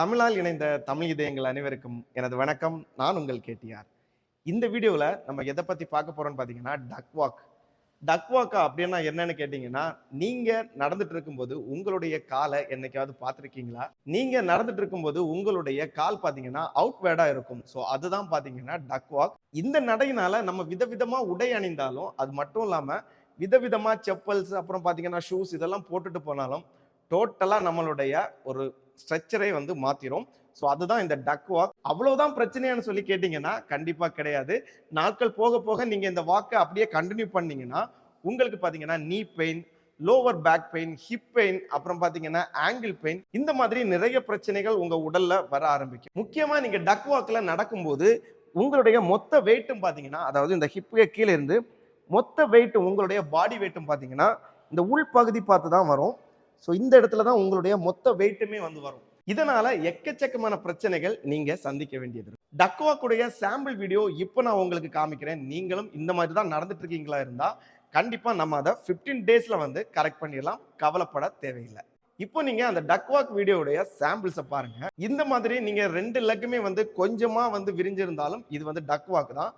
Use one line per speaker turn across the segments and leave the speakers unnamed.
தமிழால் இணைந்த தமிழ் இதயங்கள் அனைவருக்கும் எனது வணக்கம். நான் உங்கள் கேட்டியார் இந்த வீடியோவில் நம்ம எதை பற்றி பார்க்க போகிறோம்னு பார்த்தீங்கன்னா டக் வாக் டக் வாக்கா அப்படின்னா என்னன்னு கேட்டிங்கன்னா நீங்கள் நடந்துட்டு இருக்கும்போது உங்களுடைய காலை என்னைக்காவது பார்த்துருக்கீங்களா? நீங்கள் நடந்துட்டு இருக்கும்போது உங்களுடைய கால் பார்த்தீங்கன்னா அவுட்வேர்டாக இருக்கும். ஸோ அதுதான் பார்த்தீங்கன்னா டக் வாக் இந்த நடையினால நம்ம விதவிதமாக உடை அணிந்தாலும் அது மட்டும் இல்லாமல் விதவிதமாக செப்பல்ஸ் அப்புறம் பார்த்தீங்கன்னா ஷூஸ் இதெல்லாம் போட்டுட்டு போனாலும் டோட்டலாக நம்மளுடைய ஒரு ஸ்ட்ரக்சரை வந்து மாத்திரும். ஸோ அதுதான் இந்த டக் வாக் அவ்வளோதான் பிரச்சனையானு சொல்லி கேட்டிங்கன்னா கண்டிப்பாக கிடையாது. நாட்கள் போக போக நீங்கள் இந்த வாக்கை அப்படியே கண்டினியூ பண்ணீங்கன்னா உங்களுக்கு பார்த்தீங்கன்னா knee pain lower back pain hip pain அப்புறம் பார்த்தீங்கன்னா ஆங்கிள் பெயின் இந்த மாதிரி நிறைய பிரச்சனைகள் உங்கள் உடலில் வர ஆரம்பிக்கும். முக்கியமாக நீங்கள் டக் வாக்கில் நடக்கும்போது உங்களுடைய மொத்த வெயிட்டும் பார்த்தீங்கன்னா அதாவது இந்த ஹிப்புக்கு கீழே இருந்து மொத்த வெயிட்டும் உங்களுடைய பாடி வெயிட்டும் பார்த்தீங்கன்னா இந்த உள்பகுதி பார்த்து தான் வரும். ஸோ இந்த இடத்துல தான் உங்களுடைய மொத்த வெயிட்டுமே வந்து வரும். இதனால எக்கச்சக்கமான பிரச்சனைகள் நீங்க சந்திக்க வேண்டியது. டக்வாக்குடைய சாம்பிள் வீடியோ இப்போ நான் உங்களுக்கு காமிக்கிறேன். நீங்களும் இந்த மாதிரி தான் நடந்துட்டு இருக்கீங்களா இருந்தா கண்டிப்பா நம்ம அதை 15 டேஸ்ல வந்து கரெக்ட் பண்ணிடலாம். கவலைப்பட தேவையில்லை. இப்போ நீங்க அந்த டக்வாக் வீடியோடைய சாம்பிள்ஸை பாருங்க. இந்த மாதிரி நீங்க ரெண்டு லெக்குமே வந்து கொஞ்சமா வந்து விரிஞ்சிருந்தாலும் இது வந்து டக்வாக் தான்.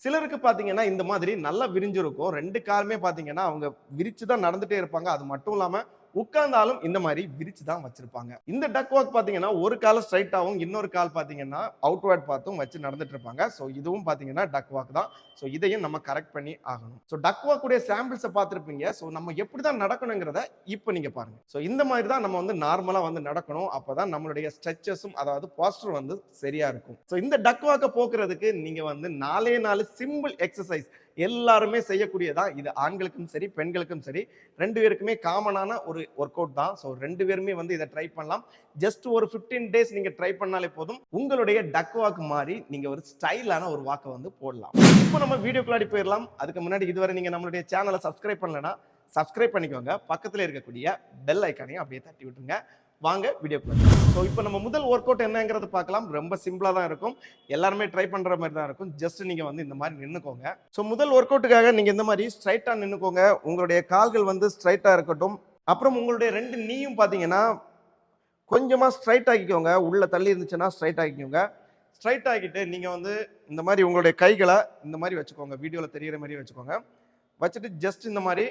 சிலருக்கு பாத்தீங்கன்னா இந்த மாதிரி நல்லா விரிஞ்சிருக்கும். ரெண்டு காலுமே பாத்தீங்கன்னா அவங்க விரிச்சு தான் நடந்துட்டே இருப்பாங்க. அது மட்டும் இல்லாம உட்கார்ந்தாலும் இந்த மாதிரி விரிச்சு தான் வச்சிருப்பாங்க. இந்த டக் வாக் பார்த்தீங்கன்னா ஒரு கால் ஸ்ட்ரைட்டாகவும் இன்னொரு கால் பார்த்தீங்கன்னா அவுட்வேர்ட் பார்த்தும் வச்சு நடந்துட்டு இருப்பாங்க. ஸோ இதுவும் பார்த்தீங்கன்னா டக் வாக் தான். ஸோ இதையும் நம்ம கரெக்ட் பண்ணி ஆகணும். ஸோ டக் வாக்குடைய சாம்பிள்ஸை பார்த்துருப்பீங்க. ஸோ நம்ம எப்படி தான் நடக்கணுங்கிறத இப்போ நீங்கள் பாருங்கள் ஸோ இந்த மாதிரி தான் நம்ம வந்து நார்மலாக வந்து நடக்கணும். அப்போ தான் நம்மளுடைய ஸ்ட்ரெச்சஸும் அதாவது பாஸ்டர் வந்து சரியாக இருக்கும். ஸோ இந்த டக் வாக்கை போக்குறதுக்கு நீங்கள் வந்து நாலே நாலு சிம்பிள் எக்ஸசைஸ் எல்லாருமே செய்யக்கூடியதா? இது ஆண்களுக்கும் சரி பெண்களுக்கும் சரி ரெண்டு பேருக்குமே காமனான ஒரு ஒர்க் அவுட் தான். ஸோ ரெண்டு பேருமே வந்து இதை ட்ரை பண்ணலாம். ஜஸ்ட் ஒரு 15 டேஸ் நீங்க ட்ரை பண்ணாலே போதும். உங்களுடைய டக் வாக் மாதிரி நீங்க ஒரு ஸ்டைலான ஒரு வாக்கை வந்து போடலாம். இப்போ நம்ம வீடியோக்குள்ளாடி போயிடலாம். அதுக்கு முன்னாடி இதுவரை நீங்க நம்மளுடைய சேனலை சப்ஸ்கிரைப் பண்ணலன்னா சப்ஸ்கிரைப் பண்ணிக்கோங்க. பக்கத்தில் இருக்கக்கூடிய பெல் ஐக்கானையும் அப்படியே தட்டி விட்டுருங்க வாங்க வீடியோக்குள்ள ஸோ இப்போ நம்ம முதல் ஒர்க் அவுட் என்னங்கிறத பார்க்கலாம். ரொம்ப சிம்பிளாக தான் இருக்கும். எல்லாருமே ட்ரை பண்ணுற மாதிரி தான் இருக்கும். ஜஸ்ட் நீங்கள் வந்து இந்த மாதிரி நின்றுக்கோங்க ஸோ முதல் ஒர்க் அவுட்டுக்காக நீங்கள் இந்த மாதிரி ஸ்ட்ரைட்டாக நின்றுக்கோங்க உங்களுடைய கால்கள் வந்து ஸ்ட்ரைட்டாக இருக்கட்டும். அப்புறம் உங்களுடைய ரெண்டு நீயும் பார்த்தீங்கன்னா கொஞ்சமாக ஸ்ட்ரைட் ஆக்கிக்கோங்க. உள்ளே தள்ளி இருந்துச்சுன்னா ஸ்ட்ரைட் ஆக்கிக்கோங்க. ஸ்ட்ரைட் ஆக்கிட்டு நீங்கள் வந்து இந்த மாதிரி உங்களுடைய கைகளை இந்த மாதிரி வச்சுக்கோங்க. வீடியோவில் தெரிகிற மாதிரி வச்சுக்கோங்க. வச்சுட்டு ஜஸ்ட் இந்த மாதிரி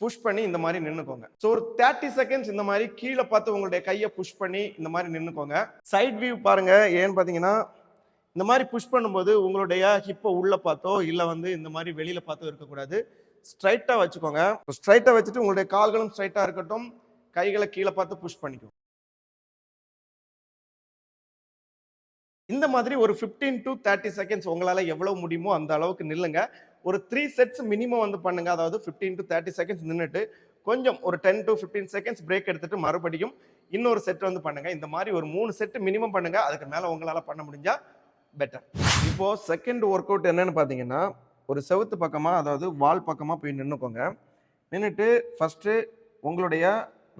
புஷ் பண்ணி இந்த மாதிரி நின்னுக்கோங்க. ஸோ ஒரு தேர்ட்டி செகண்ட்ஸ் இந்த மாதிரி கீழே பார்த்து உங்களுடைய கையை புஷ் பண்ணி இந்த மாதிரி நின்னுக்கோங்க. சைட் வியூ பாருங்க ஏன்னு பார்த்தீங்கன்னா இந்த மாதிரி புஷ் பண்ணும்போது உங்களுடைய ஹிப்பை உள்ளே பார்த்தோ இல்லை வந்து இந்த மாதிரி வெளியில் பார்த்தோ இருக்கக்கூடாது. ஸ்ட்ரைட்டாக வச்சுக்கோங்க. ஸ்ட்ரைட்டாக வச்சுட்டு உங்களுடைய கால்களும் ஸ்ட்ரைட்டாக இருக்கட்டும் கைகளை கீழே பார்த்து புஷ் பண்ணிக்கும் இந்த மாதிரி ஒரு 15 டு தேர்ட்டி செகண்ட்ஸ் உங்களால் எவ்வளோ முடியுமோ அந்த அளவுக்கு நில்லுங்க. ஒரு த்ரீ செட்ஸ் மினிமம் வந்து பண்ணுங்க. அதாவது 15 டு தேர்ட்டி செகண்ட்ஸ் நின்றுட்டு கொஞ்சம் ஒரு ten to fifteen seconds break எடுத்துட்டு மறுபடியும் இன்னொரு செட் வந்து பண்ணுங்க. இந்த மாதிரி ஒரு மூணு செட் மினிமம் பண்ணுங்க. அதுக்கு மேலே உங்களால் பண்ண முடிஞ்சா பெட்டர் இப்போ செகண்ட் ஒர்க் அவுட் என்னன்னு பார்த்தீங்கன்னா ஒரு செவுத்து பக்கமாக அதாவது வால் பக்கமாக போய் நின்றுக்கோங்க நின்றுட்டு ஃபஸ்ட்டு உங்களுடைய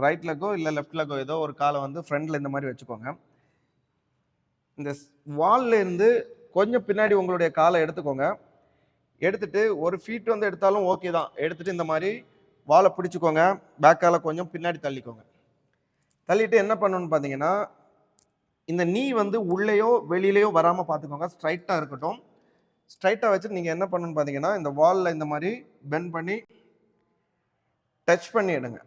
ரைட் லெக்கோ இல்லை லெஃப்ட் லெக்கோ ஏதோ ஒரு காலை வந்து ஃப்ரண்டில் இந்த மாதிரி வச்சுக்கோங்க. இந்த வால்லேருந்து கொஞ்சம் பின்னாடி உங்களுடைய காலை எடுத்துக்கோங்க. எடுத்துட்டு ஒரு ஃபீட் வந்து எடுத்தாலும் ஓகே தான். எடுத்துட்டு இந்த மாதிரி வாலை பிடிச்சிக்கோங்க. பேக்கால் கொஞ்சம் பின்னாடி தள்ளிக்கோங்க. தள்ளிட்டு என்ன பண்ணணும்னு பார்த்தீங்கன்னா இந்த நீ வந்து உள்ளேயோ வெளியிலையோ வராமல் பார்த்துக்கோங்க. ஸ்ட்ரைட்டாக இருக்கட்டும். ஸ்ட்ரைட்டாக வச்சு நீங்கள் என்ன பண்ணணும்னு பார்த்தீங்கன்னா இந்த வாலில் இந்த மாதிரி பெண்ட் பண்ணி டச் பண்ணி எடுங்க.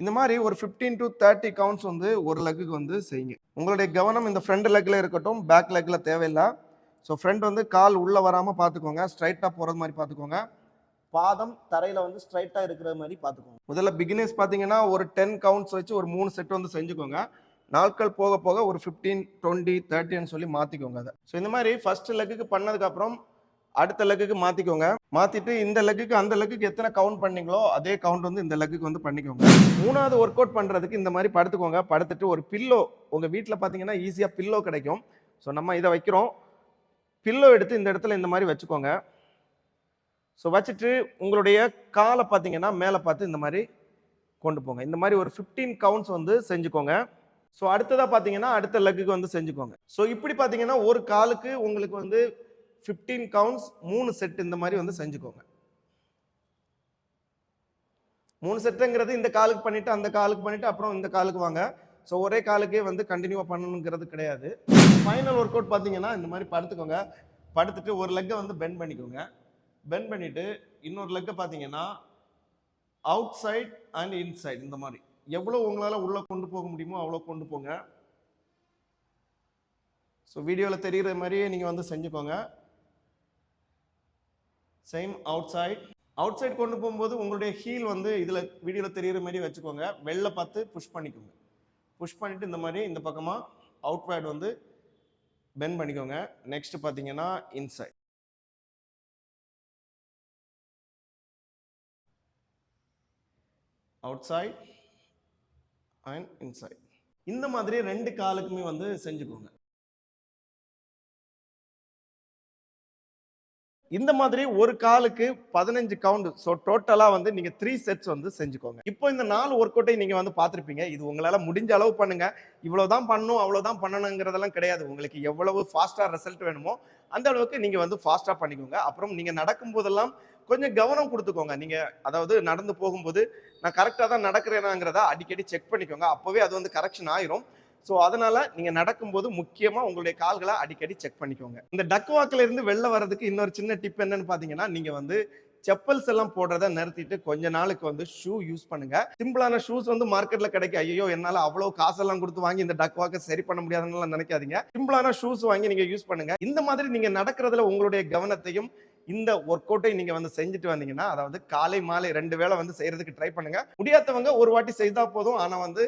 இந்த மாதிரி ஒரு 15 டு தேர்ட்டி கவுண்ட்ஸ் வந்து ஒரு லெக்குக்கு வந்து செய்யுங்க. உங்களுடைய கவனம் இந்த ஃப்ரண்ட் லெக்கில் இருக்கட்டும் பேக் லெக்கில் தேவையில்லை. ஸோ ஃப்ரண்ட் வந்து கால் உள்ளே வராமல் பார்த்துக்கோங்க ஸ்ட்ரைட்டாக போகிறது மாதிரி பார்த்துக்கோங்க பாதம் தரையில் வந்து ஸ்ட்ரைட்டாக இருக்கிற மாதிரி பார்த்துக்கோங்க முதல்ல பிகினர்ஸ் பார்த்தீங்கன்னா ஒரு டென் கவுண்ட்ஸ் வச்சு ஒரு மூணு செட் வந்து செஞ்சுக்கோங்க. நாட்கள் போக போக ஒரு ஃபிஃப்டீன் டுவெண்ட்டி தேர்ட்டின்னு சொல்லி மாற்றிக்கோங்க அதை. ஸோ இந்த மாதிரி ஃபஸ்ட்டு லெக்குக்கு பண்ணதுக்கப்புறம் அடுத்த லெக்குக்கு மாற்றிக்கோங்க மாற்றிட்டு இந்த லெக்குக்கு அந்த லெக்குக்கு எத்தனை கவுண்ட் பண்ணீங்களோ அதே கவுண்ட் வந்து இந்த லெக்குக்கு வந்து பண்ணிக்கோங்க. மூணாவது ஒர்க் அவுட் பண்ணுறதுக்கு இந்த மாதிரி படுத்துக்கோங்க. படுத்துட்டு ஒரு பில்லோ உங்கள் வீட்டில் பார்த்தீங்கன்னா ஈஸியாக பில்லோ கிடைக்கும். ஸோ நம்ம இதை வைக்கிறோம். பில்லோ எடுத்து இந்த இடத்துல இந்த மாதிரி வச்சுக்கோங்க. ஸோ வச்சுட்டு உங்களுடைய காலை பார்த்தீங்கன்னா மேலே பார்த்து இந்த மாதிரி கொண்டு போங்க. இந்த மாதிரி ஒரு 15 கவுண்ட்ஸ் வந்து செஞ்சுக்கோங்க. ஸோ அடுத்ததாக பார்த்தீங்கன்னா அடுத்த லெக்குக்கு வந்து செஞ்சுக்கோங்க. ஸோ இப்படி பார்த்தீங்கன்னா ஒரு காலுக்கு உங்களுக்கு வந்து 15 கவுண்ட்ஸ் மூணு செட் இந்த மாதிரி வந்து செஞ்சுக்கோங்க. மூணு செட்டுங்கிறது இந்த காலுக்கு பண்ணிவிட்டு அந்த காலுக்கு பண்ணிவிட்டு அப்புறம் இந்த காலுக்கு வாங்க. ஸோ ஒரே காலுக்கே வந்து கண்டினியூவாக பண்ணணுங்கிறது கிடையாது. ஃபைனல் ஒர்க் அவுட் பார்த்தீங்கன்னா இந்த மாதிரி படுத்துக்கோங்க. படுத்துட்டு ஒரு லெக்கை வந்து பெண்ட் பண்ணிக்கோங்க. பெண்ட் பண்ணிட்டு இன்னொரு லெக்கை பார்த்தீங்கன்னா அவுட் சைட் அண்ட் இன்சைட் இந்த மாதிரி. எவ்வளோ உங்களால் உள்ளே கொண்டு போக முடியுமோ அவ்வளோ கொண்டு போங்க. ஸோ வீடியோவில் தெரிகிற மாதிரியே நீங்கள் வந்து செஞ்சுக்கோங்க. Same outside outside கொண்டு போகும்போது உங்களுடைய ஹீல் வந்து இதில் வீடியோவில் தெரிகிற மாதிரி வச்சுக்கோங்க. வெளில பார்த்து புஷ் பண்ணிக்கோங்க. புஷ் பண்ணிட்டு இந்த மாதிரி இந்த பக்கமாக அவுட்வேர்ட் வந்து பென் பண்ணிக்கோங்க. நெக்ஸ்ட் பார்த்தீங்கன்னா inside outside and inside இந்த மாதிரி ரெண்டு காலுக்குமே வந்து செஞ்சுக்கோங்க. இந்த மாதிரி ஒரு காலுக்கு பதினஞ்சு கவுண்ட் ஸோ டோட்டலாக வந்து நீங்கள் த்ரீ செட்ஸ் வந்து செஞ்சுக்கோங்க. இப்போ இந்த நாலு ஒர்க் அவுட்டை நீங்கள் வந்து பார்த்துருப்பீங்க. இது உங்களால் முடிஞ்ச அளவு பண்ணுங்க. இவ்வளோதான் பண்ணணும் அவ்வளோதான் பண்ணணுங்கிறதெல்லாம் கிடையாது. உங்களுக்கு எவ்வளவு ஃபாஸ்ட்டாக ரிசல்ட் வேணுமோ அந்த அளவுக்கு நீங்கள் வந்து ஃபாஸ்ட்டாக பண்ணிக்கோங்க. அப்புறம் நீங்கள் நடக்கும்போதெல்லாம் கொஞ்சம் கவனம் கொடுத்துக்கோங்க. நீங்கள் அதாவது நடந்து போகும்போது நான் கரெக்டாக தான் நடக்கிறேனாங்கிறத அடிக்கடி செக் பண்ணிக்கோங்க. அப்போவே அது வந்து கரெக்ஷன் ஆயிரும். ஸோ அதனால நீங்க நடக்கும்போது முக்கியமா உங்களுடைய கால்களை அடிக்கடி செக் பண்ணிக்கோங்க. இந்த டக் வாக்கில் இருந்து வெளில வர்றதுக்கு இன்னொரு சின்ன டிப் என்னன்னு பார்த்தீங்கன்னா நீங்க வந்து செப்பல்ஸ் எல்லாம் போடுறத நிறுத்திட்டு கொஞ்ச நாளுக்கு வந்து ஷூ யூஸ் பண்ணுங்க. சிம்பிளான ஷூஸ் வந்து மார்க்கெட்ல கிடைக்கும் ஐயோ என்னால அவ்வளவு காசெல்லாம் கொடுத்து வாங்கி இந்த டக் வாக்க சரி பண்ண முடியாதுன்னு நினைக்காதீங்க. சிம்பிளான ஷூஸ் வாங்கி நீங்க யூஸ் பண்ணுங்க. இந்த மாதிரி நீங்க நடக்கிறதுல உங்களுடைய கவனத்தையும் இந்த ஒர்க் அவுட்டை நீங்க வந்து செஞ்சுட்டு வந்தீங்கன்னா அதாவது காலை மாலை ரெண்டு வேளை வந்து செய்யறதுக்கு ட்ரை பண்ணுங்க. முடியாதவங்க ஒரு வாட்டி செய்தா போதும். ஆனா வந்து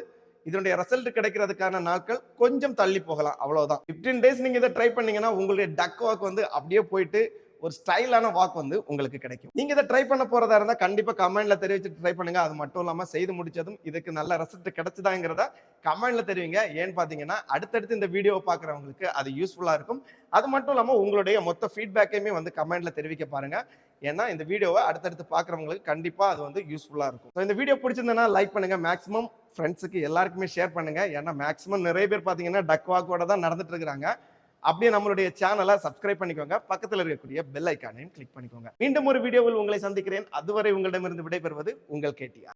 இதனுடைய ரிசல்ட் கிடைக்கிறதுக்கான நாட்கள் கொஞ்சம் தள்ளி போகலாம் அவ்வளவுதான். 15 டேஸ் நீங்க இதை ட்ரை பண்ணீங்கன்னா உங்களுடைய டக் வாக் வந்து அப்படியே போயிட்டு ஒரு ஸ்டைலான வாக் வந்து உங்களுக்கு கிடைக்கும். நீங்க இதை ட்ரை பண்ண போறதா இருந்தா கண்டிப்பா கமெண்ட்ல தெரிவிச்சுட்டு ட்ரை பண்ணுங்க. அது மட்டும் இல்லாம செய்து முடிச்சதும் இதுக்கு நல்ல ரிசல்ட் கிடைச்சதாங்கிறத கமெண்ட்ல தெரிவிங்க. ஏன்னு பாத்தீங்கன்னா அடுத்தடுத்து இந்த வீடியோவை பாக்குறவங்களுக்கு அது யூஸ்ஃபுல்லா இருக்கும். அது மட்டும் இல்லாம உங்களுடைய மொத்த ஃபீட்பேக்கையுமே வந்து கமெண்ட்ல தெரிவிக்க பாருங்க. ஏன்னா இந்த வீடியோவை அடுத்தடுத்து பார்க்குறவங்களுக்கு கண்டிப்பாக அது வந்து யூஸ்ஃபுல்லாக இருக்கும். ஸோ இந்த வீடியோ பிடிச்சிருந்தனா லைக் பண்ணுங்கள் மேக்ஸிமம் ஃப்ரெண்ட்ஸுக்கு எல்லாருக்குமே ஷேர் பண்ணுங்க. ஏன்னா மேக்ஸிமம் நிறைய பேர் பார்த்தீங்கன்னா டக் வாக்கோட தான் நடந்துட்டு இருக்காங்க அப்படியே நம்மளுடைய சேனலை சப்ஸ்கிரைப் பண்ணிக்கோங்க. பக்கத்தில் இருக்கக்கூடிய பெல் ஐக்கானையும் கிளிக் பண்ணிக்கோங்க. மீண்டும் ஒரு வீடியோவில் உங்களை சந்திக்கிறேன். அதுவரை உங்களிடமிருந்து விடைபெறுவது உங்கள் கேட்டியா